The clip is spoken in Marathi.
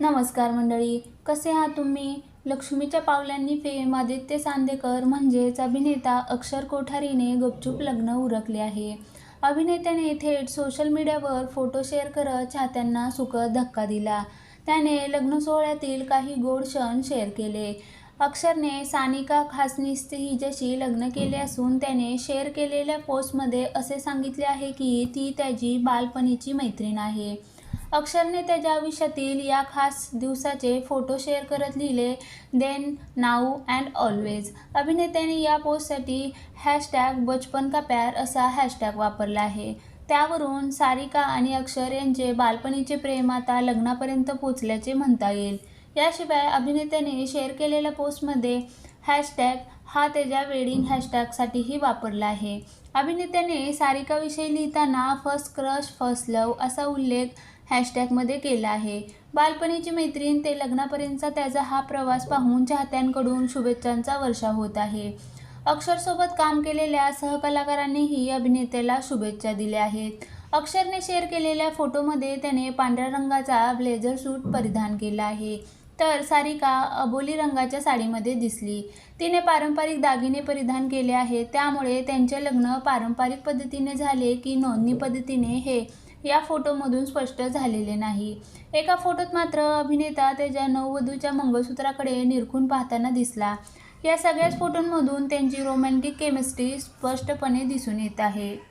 नमस्कार मंडळी कसे आहात तुम्ही? लक्ष्मीच्या पावलांनी फेम आदित्य सांदेकर म्हणजेच अभिनेता अक्षर कोठारीने गपचूप लग्न उरकले आहे. अभिनेत्याने थेट सोशल मीडियावर फोटो शेअर करत चाहत्यांना सुखद धक्का दिला. त्याने लग्न सोहळ्यातील काही गोड क्षण शेअर केले. अक्षरने सानिका खासनीस हिच्याशी लग्न केले असून त्याने शेअर केलेल्या पोस्टमध्ये असे सांगितले आहे की ती त्याची बालपणीची मैत्रीण आहे. अक्षरने त्याच्या आयुष्यातील या खास दिवसाचे फोटो शेअर करत लिहिले देन नाऊ अँड ऑलवेज अभिनेत्याने या पोस्टसाठी हॅशटॅग बचपन का प्यार असा हॅशटॅग वापरला आहे. त्यावरून सारिका आणि अक्षर यांचे बालपणीचे प्रेम आता लग्नापर्यंत पोचल्याचे म्हणता येईल. याशिवाय अभिनेत्याने शेअर केलेल्या पोस्टमध्ये हॅशटॅग हा त्याच्या वेडिंग हॅशटॅगसाठीही वापरला आहे. अभिनेत्याने सारिकाविषयी लिहिताना फर्स्ट क्रश फर्स्ट लव असा उल्लेख हॅशटॅगमध्ये केला आहे. बालपणीची मैत्रीण ते लग्नापर्यंतचा त्याचा हा प्रवास पाहून चाहत्यांकडून शुभेच्छांचा वर्षा होत आहे. अक्षरसोबत काम केलेल्या सहकलाकारांनीही अभिनेत्याला शुभेच्छा दिल्या आहेत. अक्षरने शेअर केलेल्या फोटोमध्ये त्याने पांढऱ्या रंगाचा ब्लेझर सूट परिधान केला आहे. तर सारिका अबोली रंगाच्या साडीमध्ये दिसली. तिने पारंपरिक दागिने परिधान केले आहेत. त्यामुळे त्यांचे लग्न पारंपरिक पद्धतीने झाले की नोंदणी पद्धतीने हे या फोटोमधून स्पष्ट झालेले नाही. एका फोटोत मात्र अभिनेता त्याच्या नववधूच्या मंगळसूत्राकडे निरखून पाहताना दिसला. या सगळ्याच फोटोंमधून त्यांची रोमॅन्टिक केमिस्ट्री स्पष्टपणे दिसून येत आहे.